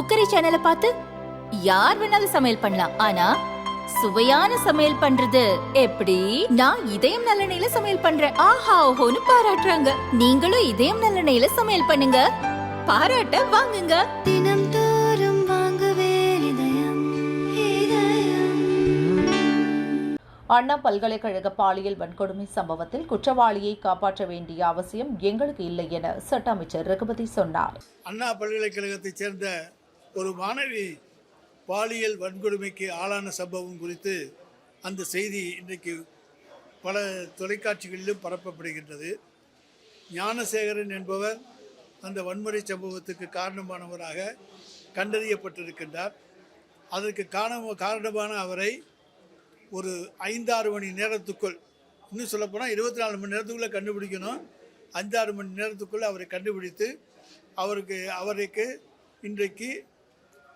Cookery சேனலை பார்த்து யார் வேணாலும் சமையல் பண்ணலாம். ஆனா சுவையான சமையல் பண்றது எப்படி? நான் இதயம் நல்லெண்ணெயில சமையல் பண்றேன். ஆஹா ஓஹோன்னு பாராட்டுறாங்க. நீங்களும் இதயம் நல்லெண்ணெயில சமையல் பண்ணுங்க. பாராட்ட வாங்குங்க. தினம் தோறும் வாங்குவே இதயம் இதயம். அண்ணா பல்கலைக்கழக பாலியல் வன்கொடுமை சம்பவத்தில் குற்றவாளியை காப்பாற்ற வேண்டிய அவசியம் எங்களுக்கு இல்லை என சட்ட அமைச்சர் ரகுபதி சொன்னார். அண்ணா பல்கலைக்கழகத்தைச் சேர்ந்த ஒரு மாணவி பாலியல் வன்கொடுமைக்கு ஆளான சம்பவம் குறித்து அந்த செய்தி இன்றைக்கு பல தொலைக்காட்சிகளிலும் பரப்பப்படுகின்றது. ஞானசேகரன் என்பவர் அந்த வன்முறை சம்பவத்துக்கு காரணமானவராக கண்டறியப்பட்டிருக்கின்றார். அதற்கு காரண காரணமான அவரை ஒரு ஐந்தாறு மணி நேரத்துக்குள் இன்னும் சொல்லப்போனால் இருபத்தி நாலு மணி நேரத்துக்குள்ளே கண்டுபிடிக்கணும். அஞ்சாறு மணி நேரத்துக்குள்ளே அவரை கண்டுபிடித்து அவருக்கு அவருக்கு இன்றைக்கு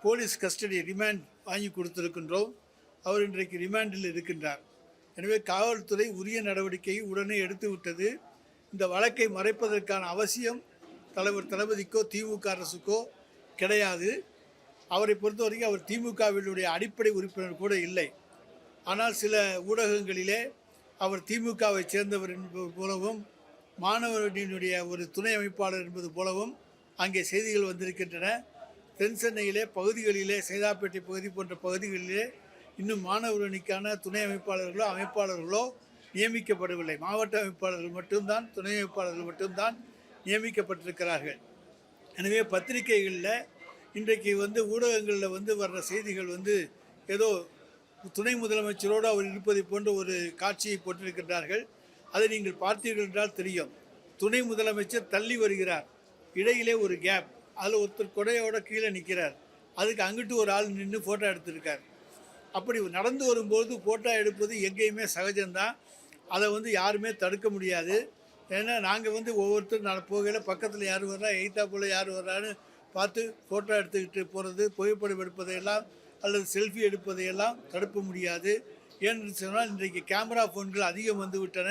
போலீஸ் கஸ்டடி ரிமாண்ட் வாங்கி கொடுத்திருக்கின்றோம். அவர் இன்றைக்கு ரிமாண்டில் இருக்கின்றார். எனவே காவல்துறை உரிய நடவடிக்கையை உடனே எடுத்துவிட்டது இந்த வழக்கை மறைப்பதற்கான அவசியம் தலைவர் தளபதிக்கோ திமுக அரசுக்கோ கிடையாது. அவரை பொறுத்தவரைக்கும் அவர் திமுகவினுடைய அடிப்படை உறுப்பினர் கூட இல்லை. ஆனால் சில ஊடகங்களிலே அவர் திமுகவை சேர்ந்தவர் என்பது போலவும் மாணவர்களினுடைய ஒரு துணை அமைப்பாளர் என்பது போலவும் அங்கே செய்திகள் வந்திருக்கின்றன. தென் சென்னையிலே பகுதிகளிலே சைதாப்பேட்டை பகுதி போன்ற பகுதிகளிலே இன்னும் மாணவரணிக்கான துணை அமைப்பாளர்களோ அமைப்பாளர்களோ நியமிக்கப்படவில்லை. மாவட்ட அமைப்பாளர்கள் மட்டும்தான் துணை அமைப்பாளர்கள் மட்டும்தான் நியமிக்கப்பட்டிருக்கிறார்கள். எனவே பத்திரிகைகளில் இன்றைக்கு வந்து ஊடகங்களில் வந்து வர்ற செய்திகள் வந்து ஏதோ துணை முதலமைச்சரோடு அவர் இருப்பதை போன்ற ஒரு காட்சியை போட்டிருக்கின்றார்கள். அதை நீங்கள் பார்த்தீர்கள் என்றால் தெரியும். துணை முதலமைச்சர் தள்ளி வருகிறார். இடையிலே ஒரு கேப் அதில் ஒருத்தர் கொடையோட கீழே நிற்கிறார் அதுக்கு அங்கிட்டு ஒரு ஆள் நின்று ஃபோட்டோ எடுத்திருக்கார். அப்படி நடந்து வரும்போது ஃபோட்டோ எடுப்பது எங்கேயுமே சகஜம்தான். அதை வந்து யாருமே தடுக்க முடியாது. ஏன்னா நாங்கள் வந்து ஒவ்வொருத்தரும் நான் போகையில் பக்கத்தில் யார் வர்றா எய்த்தா போல் யார் வர்றான்னு பார்த்து ஃபோட்டோ எடுத்துக்கிட்டு போகிறது புகைப்படம் எடுப்பதையெல்லாம் அல்லது செல்ஃபி எடுப்பதையெல்லாம் தடுக்க முடியாது. ஏன்னு சொன்னால் இன்றைக்கு கேமரா ஃபோன்கள் அதிகம் வந்து விட்டன.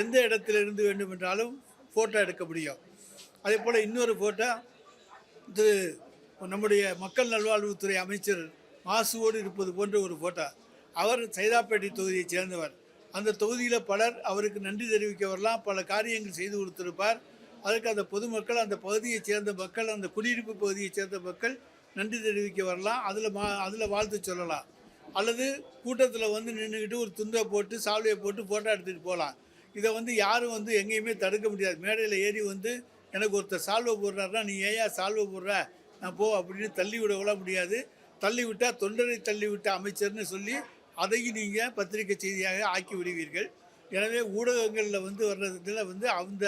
எந்த இடத்துல இருந்து வேண்டுமென்றாலும் ஃபோட்டோ எடுக்க முடியும். அதே போல் இன்னொரு ஃபோட்டோ இது நம்முடைய மக்கள் நல்வாழ்வுத்துறை அமைச்சர் மாசுவோடு இருப்பது போன்ற ஒரு ஃபோட்டோ அவர் சைதாப்பேட்டை தொகுதியைச் சேர்ந்தவர். அந்த தொகுதியில் பலர் அவருக்கு நன்றி தெரிவிக்க வரலாம் பல காரியங்கள் செய்து கொடுத்திருப்பார். அதற்கு அந்த பொதுமக்கள் அந்த பகுதியைச் சேர்ந்த மக்கள் அந்த குடியிருப்பு பகுதியைச் சேர்ந்த மக்கள் நன்றி தெரிவிக்க வரலாம் அதில் மா அதில் வாழ்த்து சொல்லலாம். அல்லது கூட்டத்தில் வந்து நின்றுக்கிட்டு ஒரு துண்டை போட்டு சால்வையை போட்டு ஃபோட்டோ எடுத்துகிட்டு போகலாம் இதை வந்து யாரும் வந்து எங்கேயுமே தடுக்க முடியாது. மேடையில் ஏறி வந்து எனக்கு ஒருத்தர் சால்வை போடுறாருன்னா நீ ஏயா சால்வை போடுற? நான் போ அப்படின்னு தள்ளி விட முடியாது. தள்ளிவிட்டால் தொண்டரை தள்ளிவிட்ட அமைச்சர்னு சொல்லி அதையும் நீங்கள் பத்திரிகை செய்தியாக ஆக்கி விடுவீர்கள். எனவே ஊடகங்களில் வந்து வர்றதுல வந்து அந்த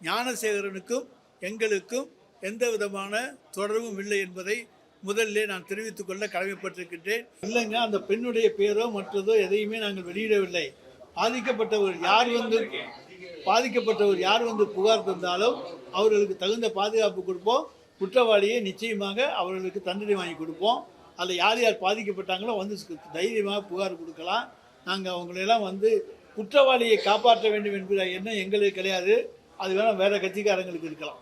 ஞானசேகரனுக்கும் எங்களுக்கும் எந்த விதமான தொடர்பும் இல்லை என்பதை முதல்ல நான் தெரிவித்துக் கொள்ள கடமைப்பட்டிருக்கின்றேன். இல்லைங்க அந்த பெண்ணுடைய பேரோ மற்றதோ எதையுமே நாங்கள் வெளியிடவில்லை. பாதிக்கப்பட்டவர் யார் வந்து பாதிக்கப்பட்டவர் யார் வந்து புகார் தந்தாலும் அவர்களுக்கு தகுந்த பாதுகாப்பு கொடுப்போம். குற்றவாளியை நிச்சயமாக அவர்களுக்கு தண்டனை வாங்கி கொடுப்போம். அதில் யார் யார் பாதிக்கப்பட்டாங்களோ வந்து தைரியமாக புகார் கொடுக்கலாம். நாங்கள் அவங்களெல்லாம் வந்து குற்றவாளியை காப்பாற்ற வேண்டும் என்கிற எண்ணம் எங்களுக்கு கிடையாது. அது வேணால் வேறு கட்சிக்காரங்களுக்கு இருக்கலாம்.